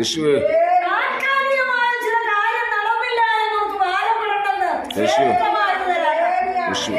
യേശുവേ. യേശു യേശു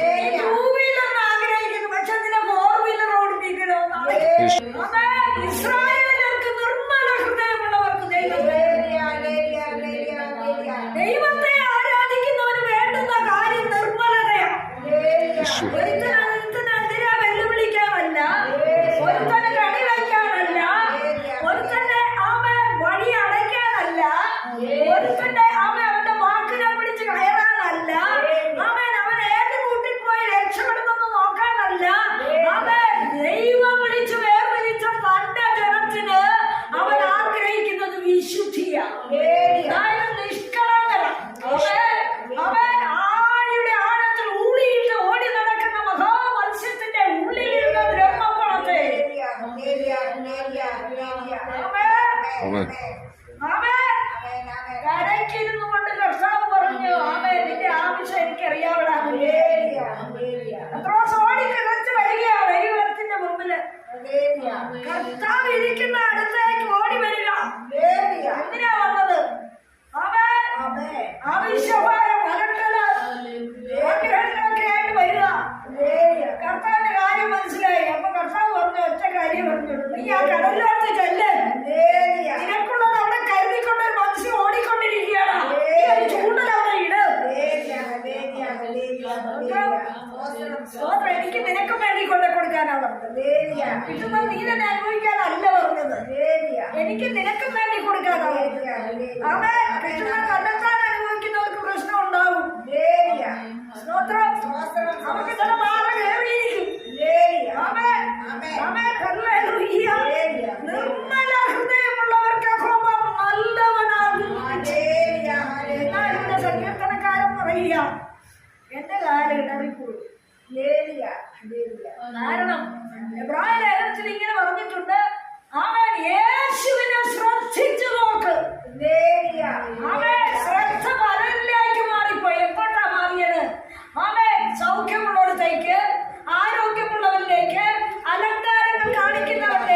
കാരണം ഇങ്ങനെ പറഞ്ഞിട്ടുണ്ട് യേശുവിനെ ശ്രദ്ധിച്ചു നോക്ക്. ശ്രദ്ധ പലരിലേക്ക് മാറിപ്പോയി. എപ്പോഴാ മാറിയത്? അവൻ സൗഖ്യമുള്ളവരത്തേക്ക് ആരോഗ്യമുള്ളവരിലേക്ക് അലങ്കാരങ്ങൾ കാണിക്കുന്നവരുടെ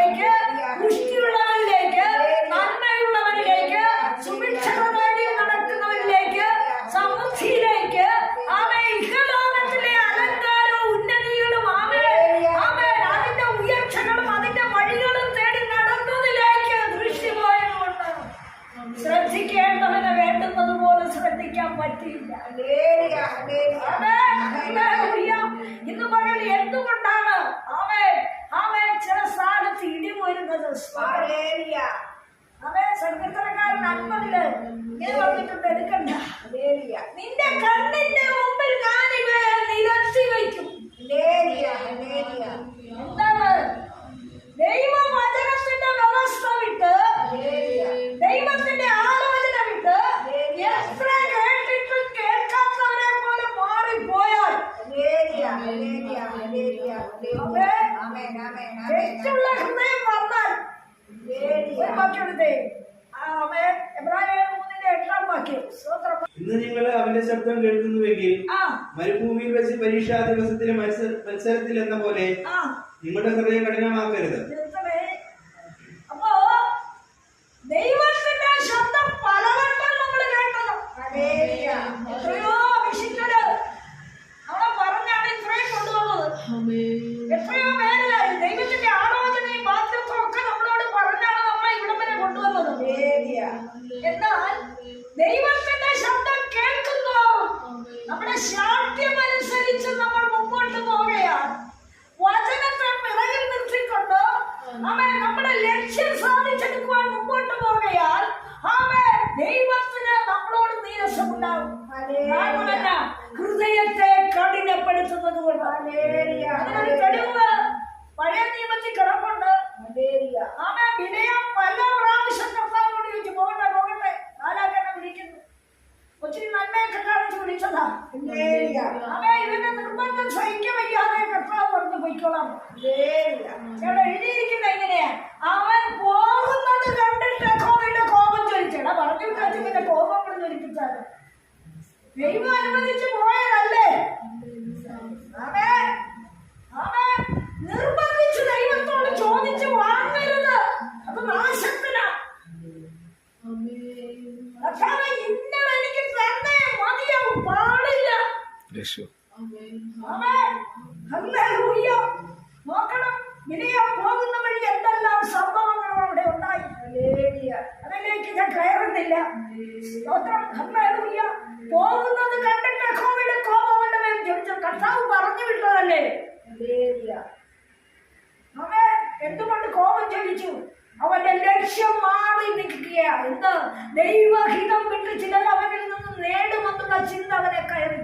പറ്റിയില്ല. നിന്റെ ഞാൻ ദൈവത്തിന്റെ ആലോചന വിട്ട് ഹൃദയം ഇന്ന് നിങ്ങൾ അവന്റെ ശബ്ദം കേൾക്കുന്നുവെങ്കിൽ മരുഭൂമിയിൽ വെച്ച് പരീക്ഷാ ദിവസത്തിലെ മത്സരത്തിൽ എന്ന പോലെ നിങ്ങളുടെ ഹൃദയം കഠിനമാക്കരുത്. സന്തോഷമുണ്ടാവും. ഹൃദയത്തെ കഠിനപ്പെടുത്തുന്നത് കൊണ്ട്? പഴയ നിയമത്തിൽ കിടപ്പുണ്ട്. വിനയം പല പ്രാവശ്യം ഒത്തിരി നന്മയൊക്കെ കാണിച്ചു വിളിച്ചതാ. അവേ ഇവന്റെ നിർബന്ധം സഹിക്ക വയ്യാതെ കർത്താവ് പറഞ്ഞു പോയിക്കോളാം. എഴുതിയിരിക്കുന്ന എങ്ങനെയാ? അവൻ പോകുന്നത് കണ്ടിട്ട് കോവിന്റെ കോപം ചോദിച്ചടാ പറഞ്ഞു വിട്ടാച്ചു പിന്നെ കോപം കൂടെ ജ്വലിപ്പിച്ചാൽ ദൈവം അനുവദിച്ച് പോയതല്ലേ? അവേ ദൈവത്തോട് ചോദിച്ച് വാങ്ങരുത്. അത് നാശത്തിനാ. ഇന്ന് bless you. നോക്കണം. വിനയ പോകുന്ന വഴി എന്തെല്ലാം സംഭവങ്ങളും അവിടെ ഉണ്ടായി? അതിലേക്ക് ഞാൻ കയറുന്നില്ല. പോകുന്നത് കണ്ടിട്ട് കോവിഡ് കോപമുണ്ട് ചോദിച്ചു കർത്താവ് പറഞ്ഞു വിട്ടതല്ലേ? അവൻ എന്തുകൊണ്ട് കോപം ചോദിച്ചു അവന്റെ ലക്ഷ്യം മാറി മാറി നിൽക്കുകയാണ് ഇന്ന് ദൈവഹിതം വിട്ട് ചിലർ അവനിൽ നിന്ന് നേടുമെന്നുള്ള ചിന്ത അവനെ കയറി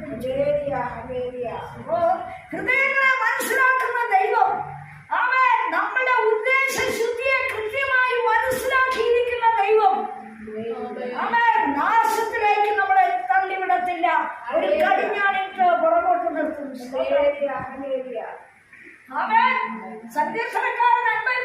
ഹൃദയങ്ങളെ മനസ്സിലാക്കുന്ന ദൈവം അവൻ നമ്മുടെ ഉദ്ദേശ ശുദ്ധിയെ കൃത്യമായി മനസ്സിലാക്കിയിരിക്കുന്ന ദൈവം. അവൻ നാശത്തിലേക്ക് നമ്മളെ തള്ളിവിടത്തില്ല. ഒരു കടിഞ്ഞാണിട്ട് പുറകോട്ട് നിർത്തും അവൻ സത്യസനക്കാരൻ അൻപത്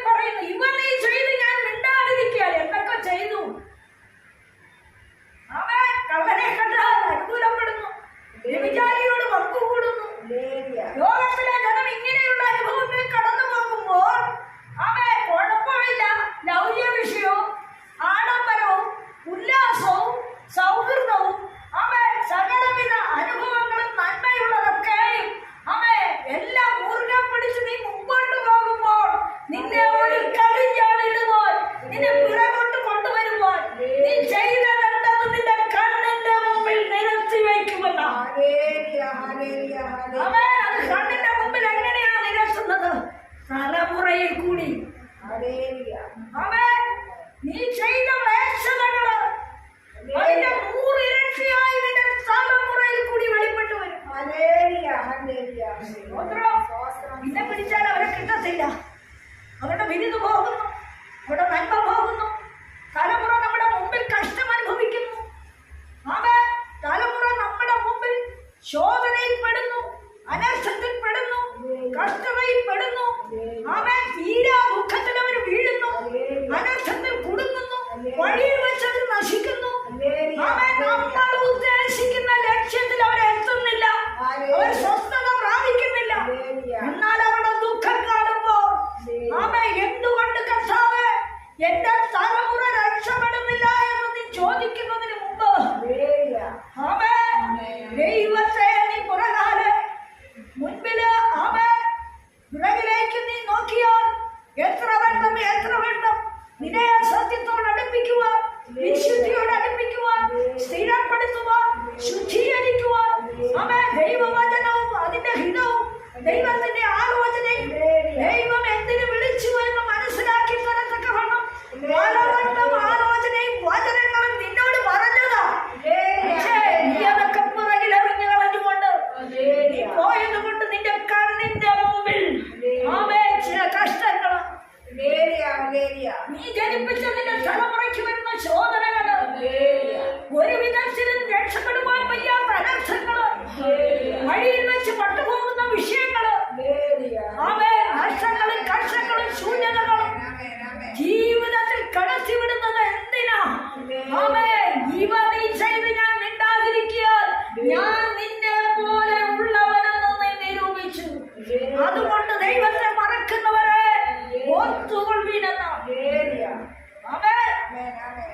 to will be done.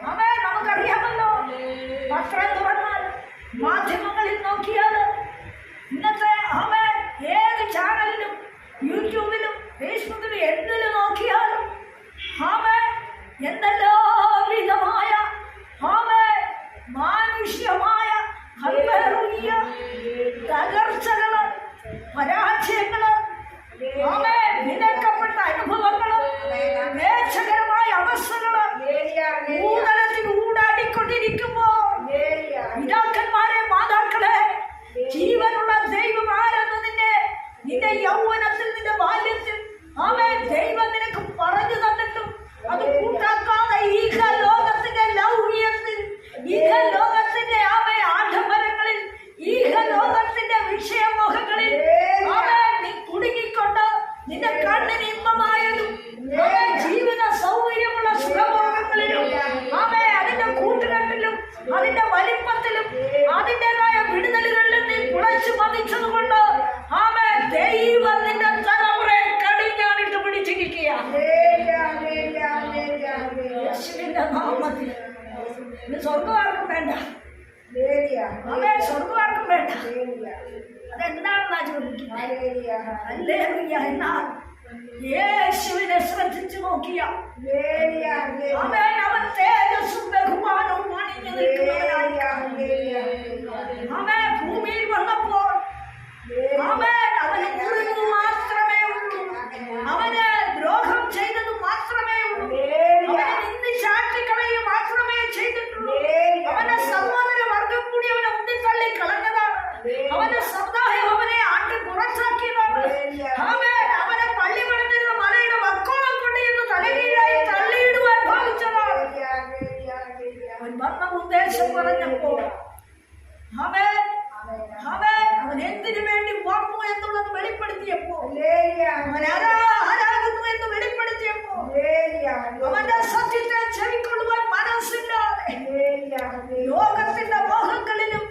അമേൻ നമുക്കറിയാമല്ലോ പത്രം തുറന്നാൽ മാധ്യമങ്ങളിൽ നോക്കിയാൽ ഇന്നത്തെ അമേൻ ഏത് ചാനലിലും യൂട്യൂബിലും ഫേസ്ബുക്കിലും എന്തിലും നോക്കിയാലും അമേൻ എന്തെല്ലോ വിധമായ അമേൻ മാനുഷ്യമായ തകർച്ചകൾ പരാജയങ്ങൾ നിൽക്കുമ്പോ പിതാക്കന്മാരെ മാതാക്കളെ ജീവനുള്ള ദൈവം ആരെന്നതിന്റെ നിന്റെ യൗവനത്തിൽ നിന്റെ ബാല്യത്തിൽ അവൻ യേശുവിനെ ശ്രദ്ധിച്ചു നോക്കിയ. അവൻ തേജസ്സും ബഹുമാനവും അണിഞ്ഞു നിൽക്കുന്നവനായി അവൻ ഭൂമിയിൽ വന്നപ്പോൾ അവൻ അവന് മുറിവ് മാത്രമേ ഉള്ളൂ. അവന് ദ്രോഹം ചെയ്തത് മാത്രമേ ഉള്ളൂ. അവനെ നിന്ദിച്ചാട്ടിക്കളയുക മാത്രമേ ചെയ്തിട്ടുള്ളൂ. അവന്റെ സഹോദര വർഗം കൂടി അവനെ ഉണ്ടിത്തള്ളി കളഞ്ഞതാണ്. അവന്റെ സമുദായം അവനെ ആട്ടി പുറത്താക്കിയതാണ് അവൻ വന്ന ഉദ്ദേശം പറഞ്ഞപ്പോൾ അവൻ അവൻ അവൻ എന്തിനു വേണ്ടി വന്നു എന്നുള്ളത് വെളിപ്പെടുത്തിയപ്പോ അവൻ ആരാ ആരാകുന്നു എന്ന് വെളിപ്പെടുത്തിയപ്പോ അവന്റെ സത്യത്തെ ചെവിക്കൊള്ളുവാൻ മനസ്സില്ലാതെ ലോകത്തിന്റെ മോഹങ്ങളിലും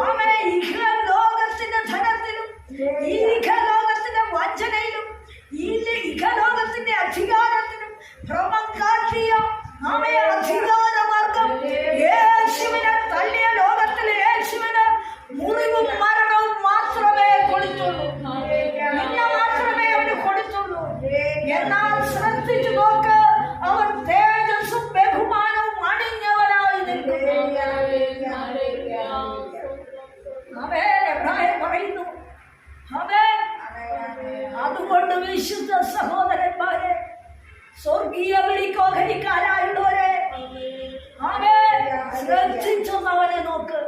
അവനെ ഇഹ ലോകത്തിന്റെ ധനത്തിലും ഈ ഇഹ ലോകത്തിന്റെ വഞ്ചനയിലും ഈ ഇഹ ലോകത്തിന്റെ അധികാരത്തിലും ഭ്രമം കാട്ടിയ അവയെ അധികാരമാർഗം യേശുവിനെ തള്ളിയ ലോകത്തിലെ യേശുവിന് മുറിവും മരണവും മാത്രമേ കൊടുത്തുള്ളൂ. മാത്രമേ അവന് കൊടുത്തുള്ളൂ. എന്നാൽ ശ്രദ്ധിച്ചു നോക്ക് അവർ തേജസ്സും ബഹുമാനവും അണിഞ്ഞവരായി പറയുന്നു അതുകൊണ്ട് വിശുദ്ധ സഹോദരന്മാരെ സ്വർഗീയ വിളിക്കോഹരിക്കാരായുള്ളവരെ ശ്രദ്ധിച്ചൊന്നവനെ നോക്ക്.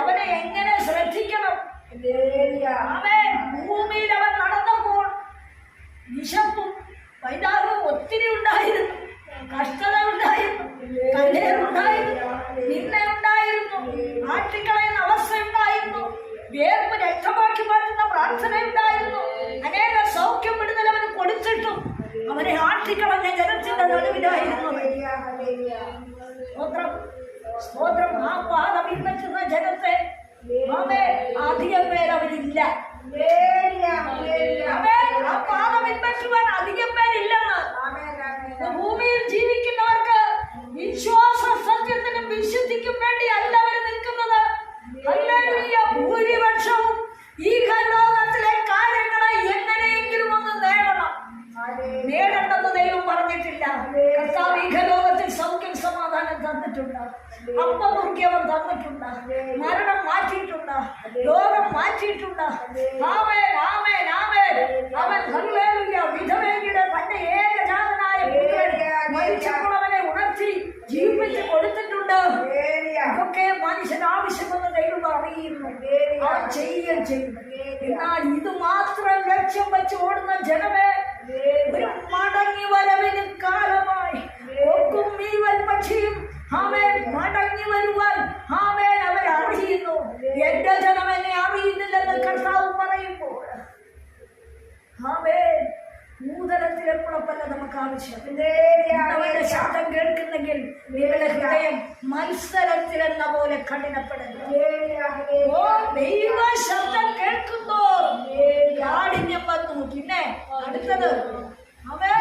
അവനെ എങ്ങനെ ശ്രദ്ധിക്കണം? അവൻ ഭൂമിയിൽ അവൻ നടന്നപ്പോൾ വിശപ്പും വൈതാഹവും ഒത്തിരി ഉണ്ടായിരുന്നു. കഷ്ടത ഉണ്ടായിരുന്നു കല്ലേറുണ്ടായിരുന്നു നിന്ന ഉണ്ടായിരുന്നു ആട്ടിക്കളയുന്ന അവസ്ഥ ഉണ്ടായിരുന്നു വേർപ്പ് രക്തമാക്കി മാറ്റുന്ന പ്രാർത്ഥന ഉണ്ടായിരുന്നു അനേക സൗഖ്യം വിടുതൽ അവന് കൊടുത്തിട്ടും അവനെ ആട്ടിക്കളഞ്ഞ ജനത്തിന്റെ നടുവിലായിരുന്നു. സ്തോത്രം. സ്തോത്രം. ആ പാദം ഇന്നച്ചുന്ന ജനത്തെ അവൻ അധികം പേര് അവരില്ല. അവൻ ആ പാത പിൻപറ്റുവാൻ അധികം പേരില്ലെന്ന്. ഭൂമിയിൽ ജീവിക്കുന്നവർക്ക് വിശ്വാസ സത്യത്തിനും വിശുദ്ധിക്കും വേണ്ടി അല്ല അവർ നിൽക്കുന്നത്. ഭൂരിപക്ഷവും ഈ കലോകത്തിലെ കാര്യങ്ങളെ എങ്ങനെയെങ്കിലും ഒന്ന് നേടണം. നേടേണ്ടെന്ന് ദൈവം പറഞ്ഞിട്ടില്ല കർത്താവ് ഈ ലോകത്തിൽ സൗഖ്യം സമാധാനം തന്നിട്ടുണ്ട്. അപ്പം മുറിക്കവർ തന്നിട്ടുണ്ട്. മരണം മാറ്റിയിട്ടുണ്ട്. ലോകം മാറ്റിയിട്ടുണ്ട്. ആമേൻ ആമേൻ ആമേൻ. അവൻ ഹല്ലേലൂയ വിധവയുടെ തന്റെ ഏകജാതനായ അവനെ ഉണർത്തി ജീവിപ്പിച്ച് കൊടുത്തിട്ടുണ്ട്. അതൊക്കെ മനുഷ്യൻ ആവശ്യമെന്ന് ദൈവം അറിയുന്നു. അവൻ ചെയ്യുകയും ചെയ്യും എന്നാൽ ഇത് മാത്രം ലക്ഷ്യം വെച്ച് ഓടുന്ന ജനമേ ഒരു മടങ്ങി വരവിന് മീവൻ അവൻ മടങ്ങി വരുവാൻ ആമേൻ അവർ അറിയുന്നു. എന്റെ ജനം എന്നെ അറിയുന്നില്ലെന്ന് കർത്താവ് പറയുമ്പോൾ ആമേൻ. നൂതനത്തിലെ കുഴപ്പമല്ല നമുക്ക് ആവശ്യം. അവന്റെ ശബ്ദം കേൾക്കുന്നെങ്കിൽ നിങ്ങളുടെ ഹൃദയം മത്സരത്തിലെന്ന പോലെ കഠിനപ്പെടുന്നു. ദൈവ ശബ്ദം കേൾക്കുന്നോ. കാഠിന്യം വന്നു. പിന്നെ അടുത്തത്. അവൻ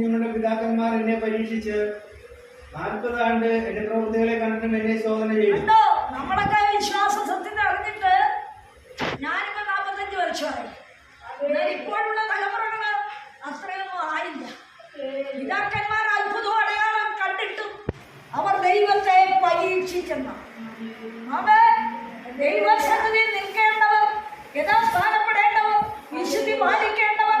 നിങ്ങളുടെ പിതാക്കന്മാർ എന്നെ പരീക്ഷിച്ച് നാൽപ്പത് ആണ്ട് എന്റെ പ്രവൃത്തികളെ കണ്ടിട്ട് എന്നെ ശോധന ചെയ്യും നമ്മളൊക്കെ വിശ്വാസം സത്യത്തെ അറിഞ്ഞിട്ട് ഞാനിപ്പോ നാൽപ്പത്തഞ്ച് വർഷമായി എന്നാൽ ഇപ്പോഴുള്ള തലമുറകൾ അത്രയൊന്നും ആയില്ല പിതാക്കന്മാർ അത്ഭുതം അടയാളം കണ്ടിട്ടും അവർ ദൈവത്തെ പരീക്ഷിച്ചെന്ന അവൻ ദൈവസന്നിധിയിൽ നിൽക്കേണ്ടവർ യഥാസ്ഥാനപ്പെടേണ്ടവർ വിശുദ്ധി പാലിക്കേണ്ടവർ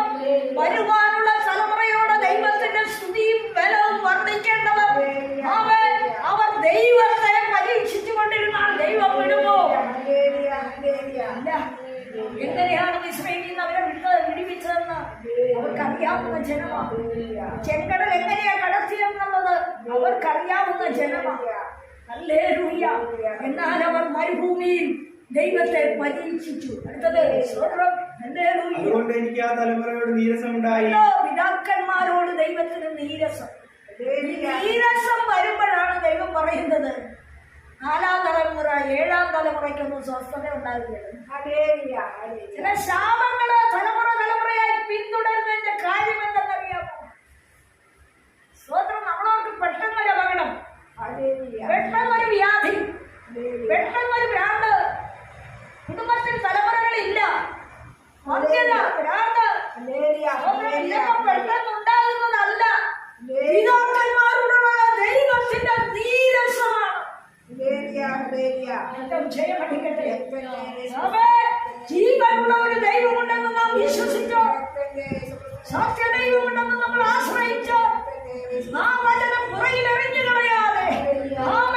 വരുവാനുള്ള തലമുറയോട് ദൈവത്തിന്റെ സ്തുതിയും ബലവും വർദ്ധിക്കേണ്ടവർ അവൻ അവർ ദൈവത്തെ പരീക്ഷിച്ചു കൊണ്ടിരുന്നാൽ ദൈവം വിടുമോ ഇല്ല എങ്ങനെയാണ് ഇസ്രയേലിൽ നിന്ന് അവരെ വിട്ട വിടിവിച്ചതെന്ന് അവർക്കറിയാവുന്ന ജനമാണ് ചെങ്കടൽ എങ്ങനെയാ കടത്തിയെന്നുള്ളത് അവർക്കറിയാവുന്ന ജനമാണ് ഹല്ലേലൂയ എന്നാൽ അവർ മരുഭൂമിയിൽ ദൈവത്തെ പരീക്ഷിച്ചു. അടുത്തത് അതുകൊണ്ട് എനിക്ക് ആ തലമുറയോട് നീരസമുണ്ടായി. പിതാക്കന്മാരോട് ദൈവത്തിന് നീരസം. നീരസം വരുമ്പോഴാണ് ദൈവം പറയുന്നത്. നാലാം തലമുറ ഏഴാം തലമുറയ്ക്കൊന്നും സ്വസ്ഥത ഉണ്ടാകുകയില്ല ചില ശാപങ്ങൾ തലമുറ തലമുറയായി പിന്തുടരുന്നതിന്റെ കാര്യം എന്തെന്നറിയാമോ? സ്വതന്ത്രം നമ്മളവർക്ക് പെട്ടെന്നൊരു അപകടം. പെട്ടെന്നൊരു വ്യാധി. പെട്ടെന്നൊരു ഭ്രാന്ത്. കുടുംബത്തിൽ തലമുറകളില്ല. ദൈവത്തിന്റെ നീരസമാണ്. ജീവനുള്ള ഒരു ദൈവമുണ്ടെന്ന് നാം വിശ്വസിച്ചോ? സത്യദൈവമുണ്ടെന്ന് നമ്മൾ ആശ്രയിച്ചോ? നാം വചനം പുറകിൽ എറിഞ്ഞു കളയാതെ ആമേൻ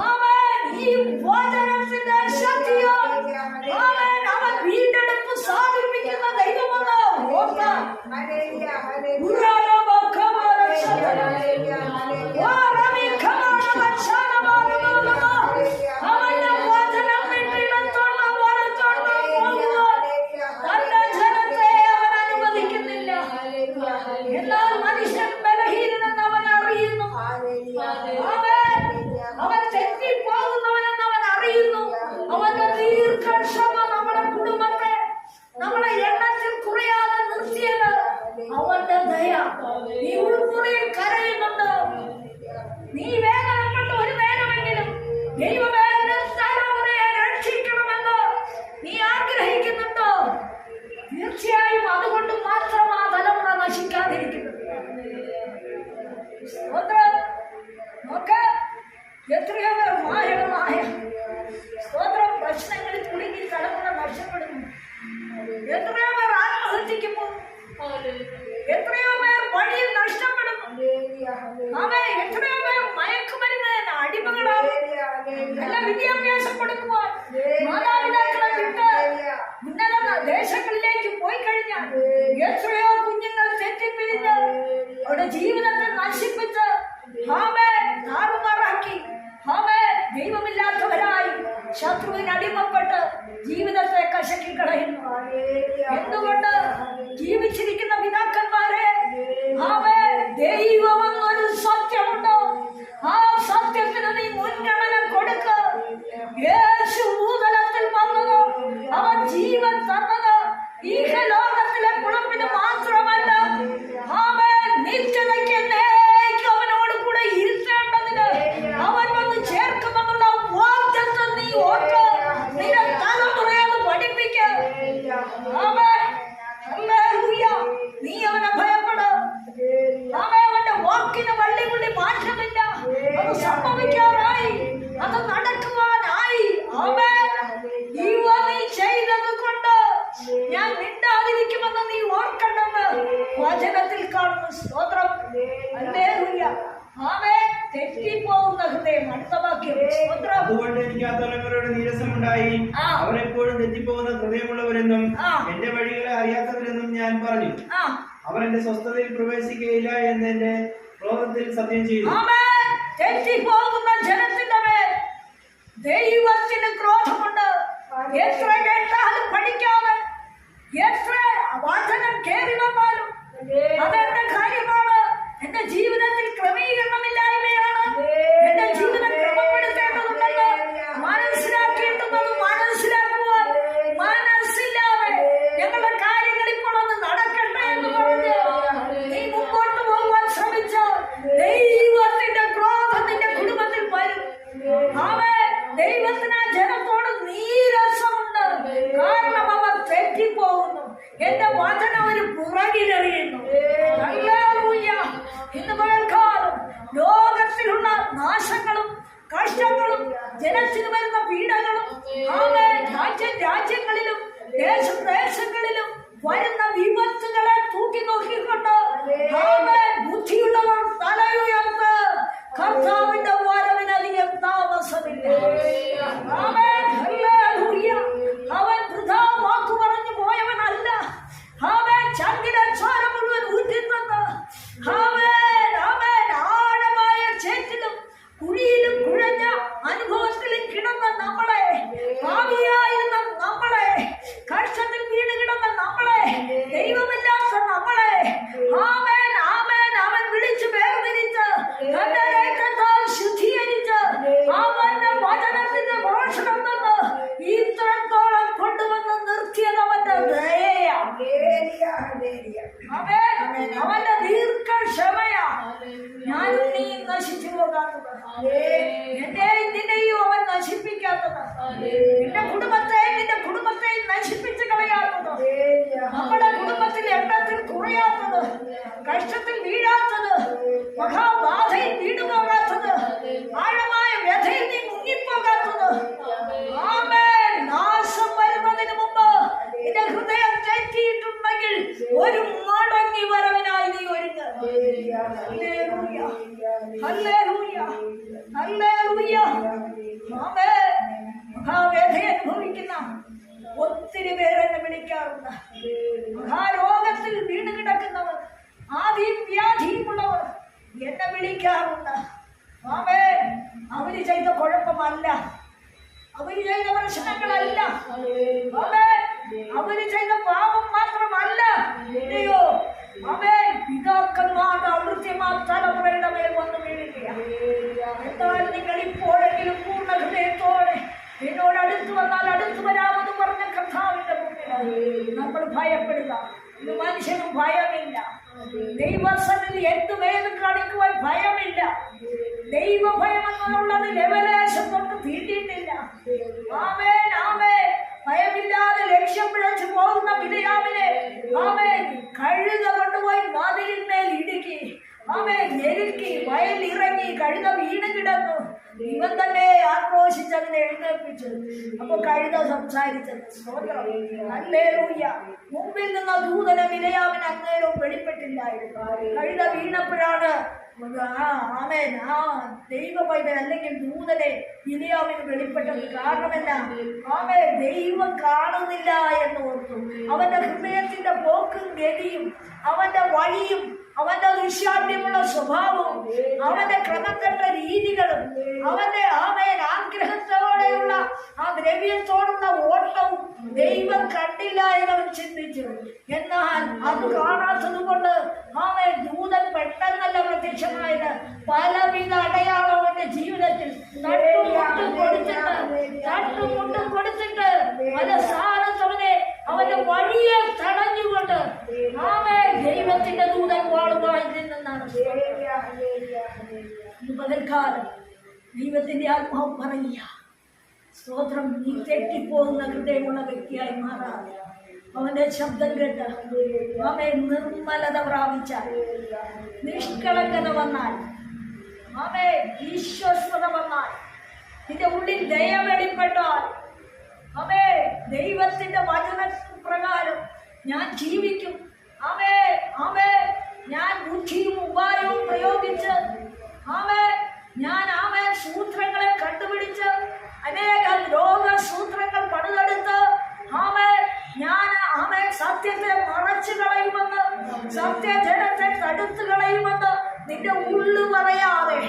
ആമേൻ ഈ വചനത്തിന്റെ ശക്തിയാൽ ആമേൻ അവൻ വീണ്ടെടുപ്പ് സാധിപ്പിക്കുന്ന ദൈവമെന്ന് ഓർക്കാം എന്നാൽ മനുഷ്യൻ ബലഹീനനെന്ന് അവൻ അറിയുന്നു അവൻ അവൻ തെറ്റിപ്പോകുന്നവനെന്ന് അവൻ അറിയുന്നു അവന്റെ ദീർഘക്ഷമ നമ്മുടെ കുടുംബത്തെ നമ്മളെ എണ്ണത്തിൽ കുറയാതെ നിർത്തിയത് അവന്റെ ദയ നീ ഉൾമുറിയിൽ കരയുന്നുണ്ട് നീ വേദനപ്പെട്ട് ഒരു നേരമെങ്കിലും ദൈവമേ എന്റെ തലമുറയെ രക്ഷിക്കണമെന്ന് നീ ആഗ്രഹിക്കുന്നുണ്ടോ തീർച്ചയായും അതുകൊണ്ട് മാത്രം ആ തലമുറ നശിക്കാതിരിക്കുന്നത് സ്തോത്രം. നോക്ക് എത്രയോ പേർ മാരകമായ സ്തോത്രം പ്രശ്നങ്ങളിൽ കുടുങ്ങി തലമുറ നഷ്ടപ്പെടുന്നു എത്രയോ പേർ ആത്മഹത്യക്ക് പോകുന്നു എത്രയോ പേർ വഴിയിൽ നഷ്ടപ്പെടുന്നു മയക്കുമരുന്നതിന് അടിമകളാവും നല്ല വിദ്യാഭ്യാസം കൊടുക്കുവാൻ മാതാപിതാക്കളെ വിട്ട് ഉന്നത ദേശങ്ങളിലേക്ക് പോയി കഴിഞ്ഞാൽ എത്രയോ കുഞ്ഞുങ്ങൾ തെറ്റിപ്പിരിഞ്ഞ് അവരുടെ ജീവിതത്തെ നശിപ്പിച്ച് ആമേ താറുമാറാക്കി ആമേ ദൈവമില്ലാത്തവരായി ശത്രുവിന് അടിമപ്പെട്ട് ജീവിതത്തെ കശക്കി കളയുന്നു. എന്തുകൊണ്ട് ജീവിച്ചിരിക്കുന്ന പിതാക്കന്മാരെ ആമേ ദൈവമെന്നൊരു സത്യമുണ്ട്. ആ സത്യത്തിന് നീ മുൻഗണന കൊടുക്ക. യേശു ഭൂതലത്തിൽ വന്നത് അവൻ ജീവൻ തന്നത് ഈ ലോകത്തിലെ കുളമ്പിന് മാത്രമല്ല. അവൻ നിത്യതയ്ക്ക് എന്നേക്കും അവനോട് കൂടെ ഇരുത്തേണ്ടതിന് അവൻ വന്ന് ചേർക്കുമെന്നുള്ള വാഗ്ദത്തം നീ ഓർക്ക നിന്റെ തലമുറയെ അത് പഠിപ്പിക്ക ആമേൻ. ഹല്ലേലൂയ. നീ അവനെ ഭയപ്പെട് ആമേൻ. അവന്റെ വാക്കിന് വള്ളി പുള്ളി മാറ്റമില്ല അത് സംഭവിക്കാറായി അത് നടക്കുവാനായി ആമേൻ. ഇവ നീ ചെയ്തത് കൊണ്ട് ഞാൻ മിണ്ടാതിരിക്കുമെന്ന് നീ ഓർക്കണ്ടെന്ന് വചനത്തിൽ കാണുന്ന സ്തോത്രം ഹല്ലേലൂയ. ആമേൻ. തെറ്റിപ്പോകുന്ന ഹൃദയം അടുത്ത വാക്യം സ്തോത്രം അതുകൊണ്ട് എനിക്ക് ആ തലമുറയുടെ നീരസമുണ്ടായി ആ. അവരെപ്പോഴും തെറ്റിപ്പോകുന്ന ഹൃദയമുള്ളവരെന്നും ആ. എന്റെ വഴികളെ അറിയാത്തവരെന്നും ഞാൻ പറഞ്ഞു ആ അവർ എന്റെ സ്വസ്ഥതയിൽ പ്രവേശിക്കുകയില്ല എന്നെ എന്റെ ക്രോധത്തിൽ സത്യം ചെയ്തു ആമേൻ. തെറ്റിപ്പോകുന്ന ജനത്തിന്റെ മേൽ ദൈവത്തിന് ക്രോധമുണ്ട്. എത്ര കേട്ടാലും പഠിക്കാതെ എത്ര വചനം കേറി വന്നാലും അതെന്റെ കാര്യമാണ്. എന്റെ ജീവിതത്തിൽ ക്രമീകരണമില്ലായ്മയാണ്. എന്റെ ജീവിതം ക്രമപ്പെടുത്തേണ്ടതുണ്ടെന്ന് മനസ്സിലാക്കേണ്ടുന്നത് മനസ്സിലാക്കുവാൻ മനസ്സില്ലാതെ ഞങ്ങളുടെ കാര്യങ്ങൾ ഇപ്പോൾ ഒന്ന് നടക്കട്ടെ എന്ന് പറഞ്ഞ് നീ മുമ്പോട്ട് പോകുവാൻ ശ്രമിച്ചാൽ ദൈവത്തിന്റെ ക്രോധം നിന്റെ കുടുംബത്തിൽ വരും അവൻ ദൈവത്തിന് ആ ജനത്തോട് നീരസമുണ്ട് കാരണം അവർ തെറ്റിപ്പോകുന്നു എന്റെ വചനം ഒരു പുറകിലെറിയുന്നു. ഇന്ന് പകൽക്കാലം ലോകത്തിലുള്ള നാശങ്ങളും കഷ്ടങ്ങളും ജനത്തിന് വരുന്ന പീഡകളും രാജ്യ രാജ്യങ്ങളിലും ദേശദേശങ്ങളിലും വരുന്ന വിപത്തുകളെ തൂക്കി നോക്കിക്കൊണ്ട് ബുദ്ധിയുള്ളവർ തലയുയർത്ത് കർത്താവിന്റെ വരവിനധികം താമസമില്ല ആമേൻ. ഹല്ലേലൂയ. അവൻ വൃഥാ വാക്കു പറഞ്ഞു പോയവനല്ല അവൻ ചങ്കിലെ ചോര മുഴുവൻ ഊറ്റിത്തന്ന് അവൻ അവൻ ആഴമായ ചേറ്റിലും കുഴിയിലും കുഴഞ്ഞ അനുഭവത്തിലും കിടന്ന നമ്മളെ ഭാവിയായിരുന്ന നമ്മളെ കർഷത്തിൽ വീണ് കിടന്ന നമ്മളെ ദൈവമില്ലാത്ത നമ്മളെ ഒരു മടങ്ങി വരവിനായി നീ ഒരുങ്ങ. ഒത്തിരി പേരെന്നെ വിളിക്കാറുണ്ട്. മഹാരോഗത്തിൽ വീണ് കിടക്കുന്നവർ ആദ്യം വ്യാധിയുമുള്ളവർ എന്നെ വിളിക്കാറുണ്ട്. മാമേ അവർ ചെയ്ത കുഴപ്പമല്ല. അവർ ചെയ്ത പ്രശ്നങ്ങളല്ല. മാമേ അവർ ചെയ്ത പാപം മാത്രമല്ല. ഇല്ലയോ ആമേ പിതാക്കന്മാരുടെ അകൃത്യമാ തലമുറയുടെ മേൽ വന്ന് വീഴുകയാണ് എന്നാൽ നിങ്ങൾ ഇപ്പോഴെങ്കിലും പൂർണ ഹൃദയത്തോടെ എന്നോട് അടുത്തു വന്നാൽ അടുത്തു വരാമെന്ന് പറഞ്ഞ കർത്താവിന്റെ നമ്മൾ ഭയപ്പെടുക. ഇത് മനുഷ്യനും ഭയമില്ല. ദൈവസനിൽ എന്ത് വേദം കാണിക്കുവാൻ ഭയമില്ല. ദൈവഭയം എന്നുള്ളത് ലെവലേശം തൊട്ട് തീണ്ടിയിട്ടില്ല. ആമേൻ ആമേൻ. ഭയമില്ലാതെ ലക്ഷ്യം പിഴച്ചു പോകുന്ന പിതയാവിനെ ആമേൻ കഴുത കൊണ്ടുപോയി വാതിലിന്മേൽ ഇടുക്കി. ആമേൻ ഞെരുക്കി വയലിൽ ഇറങ്ങി കഴുത വീണ് കിടന്നു ഇവൻ തന്നെ ആക്രോശിച്ച് അതിനെ എഴുന്നേൽപ്പിച്ചു അപ്പൊ കഴുത സംസാരിച്ചത് സ്തോത്രം. ഹല്ലേലൂയ. മുമ്പിൽ നിന്ന ദൂതന വിലയാവിന് അങ്ങേരോ വെളിപ്പെട്ടില്ലായിരുന്നു കഴുത വീണപ്പോഴാണ് ആമേൻ ആ ദൈവ പൈതൽ അല്ലെങ്കിൽ ദൂതനെ വിലയാവിന് വെളിപ്പെട്ടത് കാരണം എന്നാ ആമേ ദൈവം കാണുന്നില്ല എന്ന് ഓർത്തു അവന്റെ ഹൃദയത്തിന്റെ പോക്കും ഗതിയും അവന്റെ വഴിയും അവന്റെ ദുശാഠ്യമുള്ള സ്വഭാവവും അവന്റെ ക്രമക്കെട്ട രീതികളും അവന്റെ ആമയൻ ആഗ്രഹത്തോടെയുള്ള ആ ദ്രവ്യത്തോടുള്ള ഓട്ടവും ദൈവം കണ്ടില്ല എന്നവൻ ചിന്തിച്ചു. എന്നാൽ അത് കാണാത്തത് കൊണ്ട് ആമയൻ ദൂതൻ പെട്ടെന്നല്ല പ്രത്യക്ഷമായത്. പലവിധ അടയാളം അവന്റെ ജീവിതത്തിൽ തട്ടുമുട്ടും കൊടുത്തിട്ട് തട്ടുമുട്ടും കൊടുത്തിട്ട് പല സാരത്തവനെ അവന്റെ വഴിയെ തടഞ്ഞുകൊണ്ട് ആമേ ദൈവത്തിന്റെ ദൂതൻ വാളുമായി പകൽക്കാലം ദൈവത്തിന്റെ ആത്മാവ് പറയുക. സ്തോത്രം നീ തെറ്റിപ്പോകുന്ന ഹൃദയമുള്ള വ്യക്തിയായി മാറാതെ അവന്റെ ശബ്ദം കേട്ട് അവൻ നിർമ്മലത പ്രാപിച്ച നിഷ്കളങ്കത വന്നാൽ അവേ ഈശ്വസ്വത വന്നാൽ നിന്റെ ഉള്ളിൽ ദയ വെളിപ്പെട്ടാൽ ദൈവത്തിന്റെ വചന പ്രകാരം ഞാൻ ജീവിക്കും. ആമേ ആമേ ഞാൻ ബുദ്ധിയും ഉപായവും പ്രയോഗിച്ച് ആമേ ഞാൻ ആമേ സൂത്രങ്ങളെ കണ്ടുപിടിച്ച് അനേകം ലോക സൂത്രങ്ങൾ പണിതെടുത്ത് ആമേ ഞാൻ ആമേ സത്യത്തെ മറച്ചു കളയുമെന്ന് സത്യജനത്തെ തടുത്തു കളയുമെന്ന് നിന്റെ ഉള്ളു പറയാതെ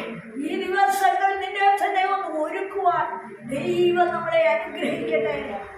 ഈ ദിവസങ്ങൾ നിന്റെ തന്നെ ഒന്ന് ഒരുക്കുവാൻ ദൈവം നമ്മളെ അനുഗ്രഹിക്കട്ടെ.